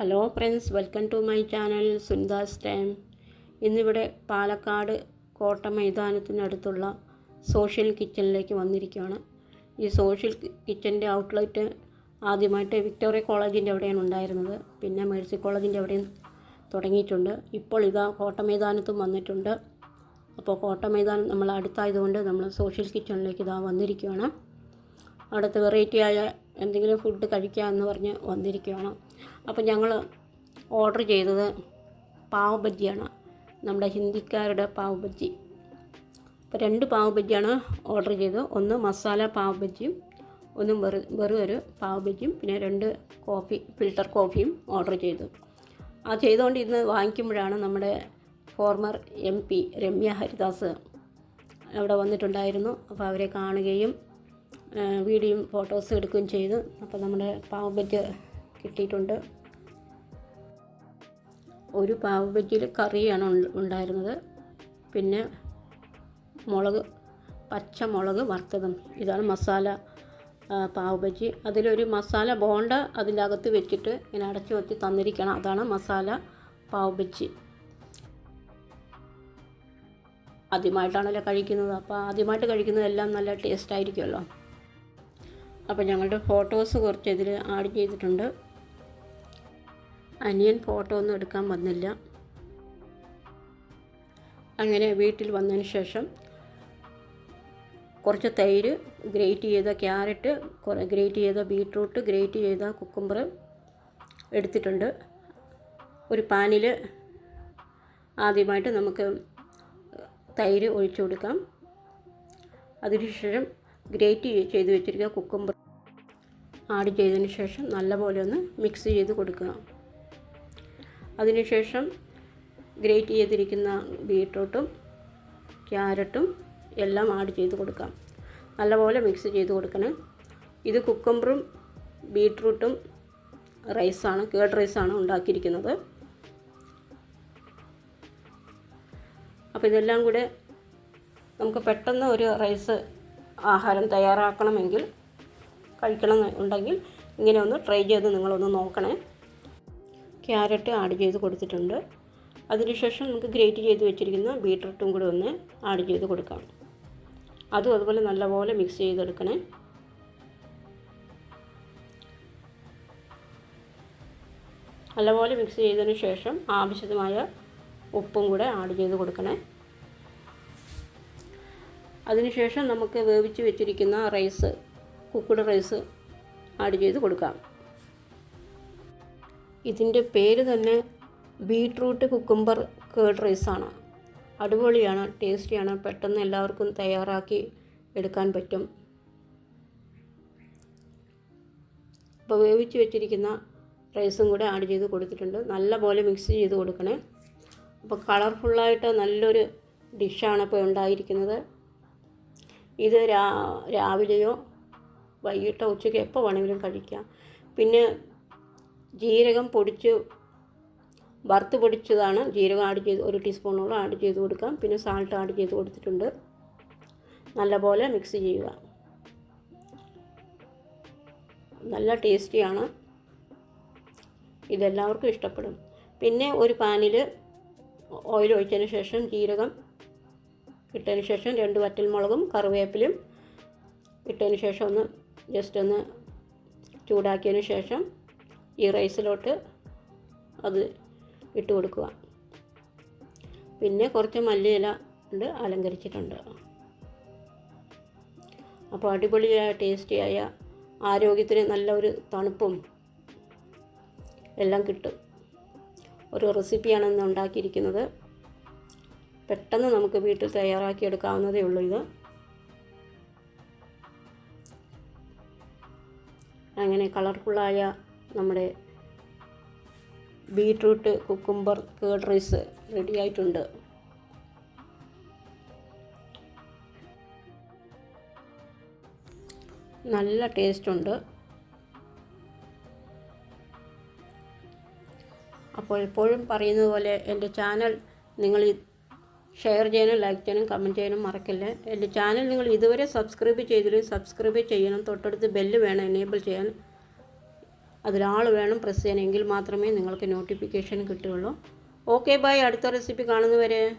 Hello friends welcome to my channel Sunitha's time ഇന്നിവിടെ പാലക്കാട് കോട്ട മൈതാനത്തിനടുത്തുള്ള social കിച്ചണിലേക്ക് വന്നിരിക്കുകയാണ്. ഈ സോഷ്യൽ കിച്ചന്റെ ഔട്ട്ലെറ്റ് ആദ്യമായിട്ട് വിക്ടോറിയ കോളേജിന്റെ അവിടെയാണ് ഉണ്ടായിരുന്നത്. പിന്നെ മേഴ്സി കോളേജിന്റെ അവിടെയും തുടങ്ങിയിട്ടുണ്ട്. ഇപ്പോൾ ഇതാ കോട്ട മൈതാനത്തും വന്നിട്ടുണ്ട്. അപ്പോൾ കോട്ട മൈതാനം നമ്മൾ അടുത്തായതുകൊണ്ട് നമ്മൾ സോഷ്യൽ കിച്ചണിലേക്ക് ഇതാ വന്നിരിക്കുകയാണ്. അവിടുത്തെ വെറൈറ്റി ആയ എന്തെങ്കിലും ഫുഡ് കഴിക്കാമെന്ന് പറഞ്ഞ് വന്നിരിക്കുകയാണ്. അപ്പോൾ ഞങ്ങൾ ഓർഡർ ചെയ്തത് പാവ് ബജ്ജിയാണ് നമ്മുടെ ഹിന്ദിക്കാരുടെ പാവ് ബജ്ജി അപ്പോൾ രണ്ട് പാവ് ബജ്ജിയാണ് ഓർഡർ ചെയ്തത്. ഒന്ന് മസാല പാവ് ബജ്ജിയും ഒന്ന് വെറു വെറും ഒരു പാവ് പിന്നെ രണ്ട് കോഫി ഫിൽട്ടർ കോഫിയും ഓർഡർ ചെയ്തു. ആ ചെയ്തുകൊണ്ട് ഇന്ന് വാങ്ങിക്കുമ്പോഴാണ് നമ്മുടെ former M P Ramya Haridas അവിടെ വന്നിട്ടുണ്ടായിരുന്നു. അപ്പോൾ അവരെ കാണുകയും വീഡിയോയും ഫോട്ടോസും എടുക്കുകയും ചെയ്തു. അപ്പോൾ നമ്മുടെ പാവ് ബജ്ജ് കിട്ടിയിട്ടുണ്ട്. ഒരു പാവ് ബജ്ജിയിൽ കറിയാണ് ഉണ്ടായിരുന്നത്. പിന്നെ മുളക് പച്ചമുളക് വറുത്തതും. ഇതാണ് മസാല പാവ് ബജ്ജി. അതിലൊരു മസാല ബോണ്ട അതിനകത്ത് വെച്ചിട്ട് ഇങ്ങനെ അടച്ചു വെച്ച് തന്നിരിക്കണം. അതാണ് മസാല പാവ് ബജ്ജി. ആദ്യമായിട്ടാണല്ലോ കഴിക്കുന്നത്. അപ്പോൾ ആദ്യമായിട്ട് കഴിക്കുന്നതെല്ലാം നല്ല ടേസ്റ്റ് ആയിരിക്കുമല്ലോ. അപ്പോൾ ഞങ്ങളുടെ ഫോട്ടോസ് കുറച്ച് ഇതിൽ ആഡ് ചെയ്തിട്ടുണ്ട്. അനിയൻ ഫോട്ടോ ഒന്നും എടുക്കാൻ വന്നില്ല. അങ്ങനെ വീട്ടിൽ വന്നതിന് ശേഷം കുറച്ച് തൈര് ഗ്രേറ്റ് ചെയ്ത ക്യാരറ്റ് ഗ്രേറ്റ് ചെയ്ത ബീട്രൂട്ട് ഗ്രേറ്റ് ചെയ്ത കുക്കുംബർ എടുത്തിട്ടുണ്ട്. ഒരു പാനിൽ ആദ്യമായിട്ട് നമുക്ക് തൈര് ഒഴിച്ചു കൊടുക്കാം. അതിനുശേഷം ഗ്രേറ്റ് ചെയ്ത് വെച്ചിരിക്കുക കുക്കുംബർ ആഡ് ചെയ്തതിന് ശേഷം നല്ലപോലെ ഒന്ന് മിക്സ് ചെയ്ത് കൊടുക്കുക. അതിനുശേഷം ഗ്രേറ്റ് ചെയ്തിരിക്കുന്ന ബീട്രൂട്ടും ക്യാരറ്റും എല്ലാം ആഡ് ചെയ്ത് കൊടുക്കാം. നല്ലപോലെ മിക്സ് ചെയ്ത് കൊടുക്കണം. ഇത് കുക്കമ്പറും ബീട്രൂട്ടും റൈസാണ് കേഡ് റൈസാണ് ഉണ്ടാക്കിയിരിക്കുന്നത്. അപ്പോൾ ഇതെല്ലാം കൂടെ നമുക്ക് പെട്ടെന്ന് ഒരു റൈസ് ആഹാരം തയ്യാറാക്കണമെങ്കിൽ കഴിക്കണം ഉണ്ടെങ്കിൽ ഇങ്ങനെ ഒന്ന് ട്രൈ ചെയ്ത് നിങ്ങളൊന്ന് നോക്കണേ. ക്യാരറ്റ് ആഡ് ചെയ്ത് കൊടുത്തിട്ടുണ്ട്. അതിനുശേഷം നമുക്ക് ഗ്രേറ്റ് ചെയ്ത് വെച്ചിരിക്കുന്ന ബീട്രൂട്ടും കൂടി ഒന്ന് ആഡ് ചെയ്ത് കൊടുക്കാം. അതും അതുപോലെ നല്ലപോലെ മിക്സ് ചെയ്തെടുക്കണേ. നല്ലപോലെ മിക്സ് ചെയ്തതിന് ശേഷം ആവശ്യമായ ഉപ്പും കൂടെ ആഡ് ചെയ്ത് കൊടുക്കണേ. അതിനുശേഷം നമുക്ക് വേവിച്ച് വെച്ചിരിക്കുന്ന റൈസ് കുക്കഡ് റൈസ് ആഡ് ചെയ്ത് കൊടുക്കാം. ഇതിന്റെ പേര് തന്നെ ബീട്രൂട്ട് കുക്കുംബർ കേർഡ് റൈസാണ്. അടിപൊളിയാണ് ടേസ്റ്റിയാണ് പെട്ടെന്ന് എല്ലാവർക്കും തയ്യാറാക്കി എടുക്കാൻ പറ്റും. അപ്പോൾ വേവിച്ച് വെച്ചിരിക്കുന്ന റൈസും കൂടെ ആഡ് ചെയ്ത് കൊടുത്തിട്ടുണ്ട്. നല്ല പോലെ മിക്സ് ചെയ്ത് കൊടുക്കണേ. അപ്പോൾ കളർഫുള്ളായിട്ട് നല്ലൊരു ഡിഷാണ് ഇപ്പോൾ ഉണ്ടായിരിക്കുന്നത്. ഇത് രാ രാവിലെയോ വൈകിട്ടോ ഉച്ചയ്ക്ക് എപ്പോൾ വേണമെങ്കിലും കഴിക്കാം. പിന്നെ ജീരകം പൊടിച്ച് വറുത്ത് പൊടിച്ചതാണ്. ജീരകം ആഡ് ചെയ്ത് ഒരു ടീസ്പൂണോളം ആഡ് ചെയ്ത് കൊടുക്കാം. പിന്നെ സാൾട്ട് ആഡ് ചെയ്ത് കൊടുത്തിട്ടുണ്ട്. നല്ലപോലെ മിക്സ് ചെയ്യുക. നല്ല ടേസ്റ്റിയാണ് ഇതെല്ലാവർക്കും ഇഷ്ടപ്പെടും. പിന്നെ ഒരു പാനിൽ ഓയിൽ ഒഴിച്ചതിന് ശേഷം ജീരകം ഇട്ടതിന് ശേഷം രണ്ട് വറ്റൽ മുളകും കറിവേപ്പിലും ഇട്ടതിന് ശേഷം ഒന്ന് ജസ്റ്റ് ഒന്ന് ചൂടാക്കിയതിന് ശേഷം ഈ റൈസിലോട്ട് അത് ഇട്ട് കൊടുക്കുക. പിന്നെ കുറച്ച് മല്ലിയില ഉണ്ട് അലങ്കരിച്ചിട്ടുണ്ട്. അപ്പോൾ അടിപൊളിയായ ടേസ്റ്റിയായ ആരോഗ്യത്തിന് നല്ല ഒരു തണുപ്പും എല്ലാം കിട്ടും. ഒരു റെസിപ്പിയാണ് ഇന്ന് ഉണ്ടാക്കിയിരിക്കുന്നത്. പെട്ടെന്ന് നമുക്ക് വീട്ടിൽ തയ്യാറാക്കി എടുക്കാവുന്നതേ ഉള്ളൂ ഇത്. അങ്ങനെ കളർഫുള്ളായ നമ്മുടെ beetroot cucumber curd rice ready ആയിട്ടുണ്ട്. നല്ല ടേസ്റ്റ് ഉണ്ട്. അപ്പോൾ എപ്പോഴും പറയുന്നത് പോലെ എന്റെ ചാനൽ നിങ്ങൾ ഷെയർ ചെയ്യാനും ലൈക്ക് ചെയ്യാനും കമന്റ് ചെയ്യാനും മറക്കില്ല. എന്റെ ചാനൽ നിങ്ങൾ ഇതുവരെ സബ്സ്ക്രൈബ് ചെയ്തില്ലെങ്കിൽ സബ്സ്ക്രൈബ് ചെയ്യണം. തൊട്ടടുത്ത് ബെല്ല് വേണം എനേബിൾ ചെയ്യാൻ. അതിലാൾ വേണം പ്രസ് ചെയ്യാൻ. എങ്കിൽ മാത്രമേ നിങ്ങൾക്ക് നോട്ടിഫിക്കേഷൻ കിട്ടുകയുള്ളൂ. ഓക്കെ ബൈ അടുത്ത റെസിപ്പി കാണുന്നവരെ.